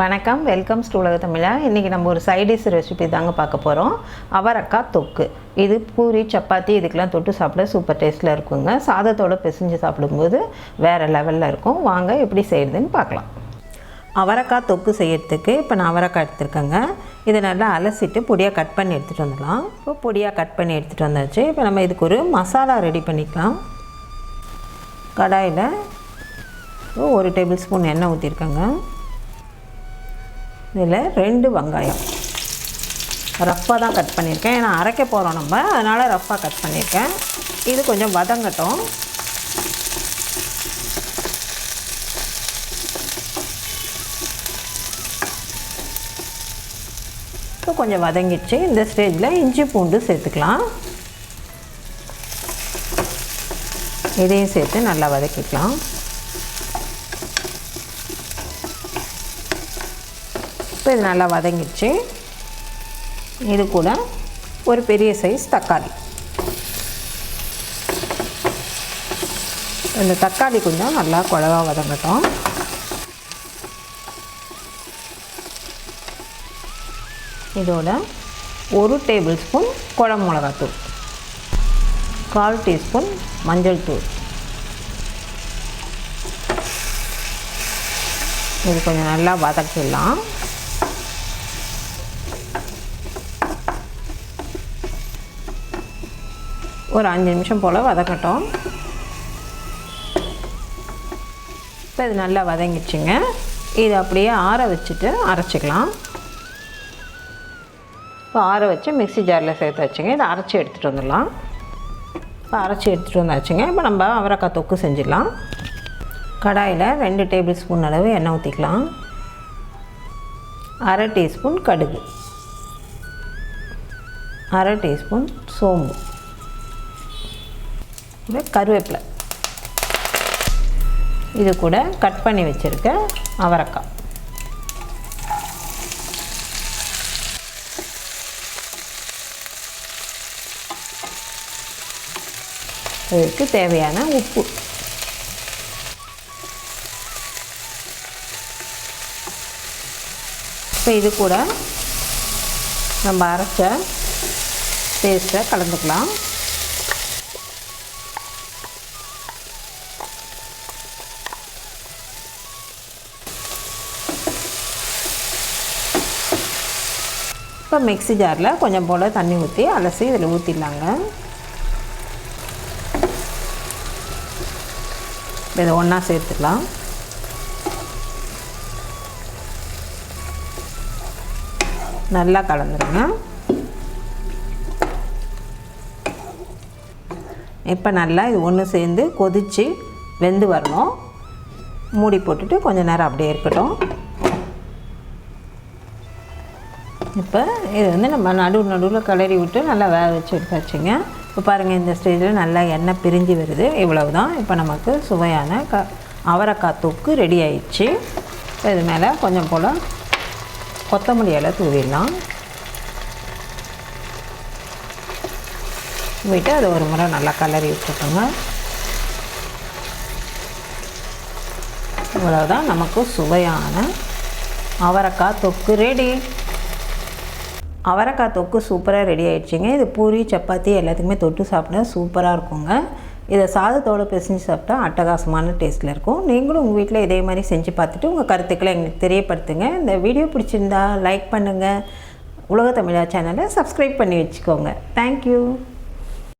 வணக்கம். வெல்கம் ஸ்டூலக உலக தமிழா. இன்றைக்கி நம்ம ஒரு சைடிஷ் ரெசிபி தாங்க பார்க்க போகிறோம் அவரக்காய் தொக்கு. இது பூரி சப்பாத்தி இதுக்கெல்லாம் தொட்டு சாப்பிட சூப்பர் டேஸ்ட்டில் இருக்குங்க. சாதத்தோடு பிசைஞ்சு சாப்பிடும்போது வேறு லெவலில் இருக்கும். வாங்க எப்படி செய்கிறதுன்னு பார்க்கலாம். அவரைக்காய் தொக்கு செய்யறதுக்கு இப்போ நான் அவரைக்காய் எடுத்துருக்கேங்க. இதை நல்லா அலசிட்டு பொடியாக கட் பண்ணி எடுத்துகிட்டு வந்துடலாம். இப்போ பொடியாக கட் பண்ணி எடுத்துகிட்டு வந்தாச்சு. இப்போ நம்ம இதுக்கு ஒரு மசாலா ரெடி பண்ணிக்கலாம். கடாயில் ஒரு டேபிள் ஸ்பூன் எண்ணெய் ஊற்றிருக்கேங்க இதில் ரெண்டு வெங்காயம். ரஃப்பாக தான் கட் பண்ணியிருக்கேன். ஏன்னா அரைக்க போகிறோம் நம்ம. அதனால் ரஃப்பாக கட் பண்ணியிருக்கேன். இது கொஞ்சம் வதங்கட்டும். இப்போ கொஞ்சம் வதங்கிடுச்சு. இந்த ஸ்டேஜில் இஞ்சி பூண்டு சேர்த்துக்கலாம். இதையும் சேர்த்து நல்லா வதக்கிக்கலாம். இப்போ இது நல்லா வதங்கிடுச்சு. இது கூட ஒரு பெரிய சைஸ் தக்காளி. இந்த தக்காளி கொஞ்சம் நல்லா குழவா வதங்கட்டும். இதோட ஒரு டேபிள் ஸ்பூன் குழம்பு மிளகாத்தூள். கால் டீஸ்பூன் மஞ்சள் தூள். இது கொஞ்சம் நல்லா வதக்கிடலாம். ஒரு அஞ்சு நிமிஷம் போல் வதக்கட்டும். இப்போ இது நல்லா வதங்கிடுச்சுங்க. இது அப்படியே ஆற வச்சுட்டு அரைச்சிக்கலாம். இப்போ ஆற வச்சு மிக்ஸி ஜாரில் சேர்த்து வச்சுங்க. இதை அரைச்சி எடுத்துகிட்டு வந்துடலாம். இப்போ அரைச்சி எடுத்துகிட்டு வந்தாச்சுங்க. இப்போ நம்ம அவரைக்காய் தொக்கு செஞ்சிடலாம். கடாயில் ரெண்டு டேபிள் ஸ்பூன் அளவு எண்ணெய் ஊற்றிக்கலாம் அரை டீஸ்பூன் கடுகு. அரை டீஸ்பூன் சோம்பு. இது கருவேப்பிலை. இது கூட கட் பண்ணி வச்சுருக்க அவரைக்காய். இதுக்கு தேவையான உப்பு. இப்போ இது கூட நம்ம அரைச்ச பேஸ்ட்டை கலந்துக்கலாம். இப்போ மிக்ஸி ஜாரில் கொஞ்சம் போல் தண்ணி ஊற்றி அலசி இதில் ஊற்றிடலாங்க. இதை ஒன்றா சேர்த்துக்கலாம் நல்லா கலந்துருங்க. இப்போ நல்லா இது ஒன்று சேர்ந்து கொதித்து வெந்து வரணும். மூடி போட்டுட்டு கொஞ்சம் நேரம் அப்படியே இருக்கட்டும். இப்போ இது வந்து நம்ம நடுவு நடுவில் கிளறி விட்டு நல்லா வேக வச்சு எடுத்தாச்சுங்க. இப்போ பாருங்கள் இந்த ஸ்டேஜில் நல்லா எண்ணெய் பிரிஞ்சு வருது. இவ்வளவு தான் இப்போ நமக்கு சுவையான க அவரைக்காய் தொக்கு ரெடி ஆயிடுச்சு. இப்போ இது மேலே கொஞ்சம் போல் கொத்தமல்லி இலை தூவிடலாம். விட்டு அதை ஒரு முறை நல்லா கலரி விட்டுட்டோங்க இவ்வளோதான் நமக்கு சுவையான அவரைக்காய் தொக்கு ரெடி அவரைக்காய் தொக்கு சூப்பராக ரெடி ஆகிடுச்சிங்க இது பூரி சப்பாத்தி எல்லாத்துக்குமே தொட்டு சாப்பிட சூப்பராக இருக்குங்க. இதை சாதத்தோடு பிசைஞ்சு சாப்பிட்டா அட்டகாசமான டேஸ்ட்டில் இருக்கும். நீங்களும் உங்கள் வீட்டில் இதே மாதிரி செஞ்சு பார்த்துட்டு உங்கள் கருத்துக்களை எங்களுக்கு தெரியப்படுத்துங்க. இந்த வீடியோ பிடிச்சிருந்தா லைக் பண்ணுங்கள் உலக தமிழா சேனலை சப்ஸ்கிரைப் பண்ணி வச்சுக்கோங்க. தேங்க்யூ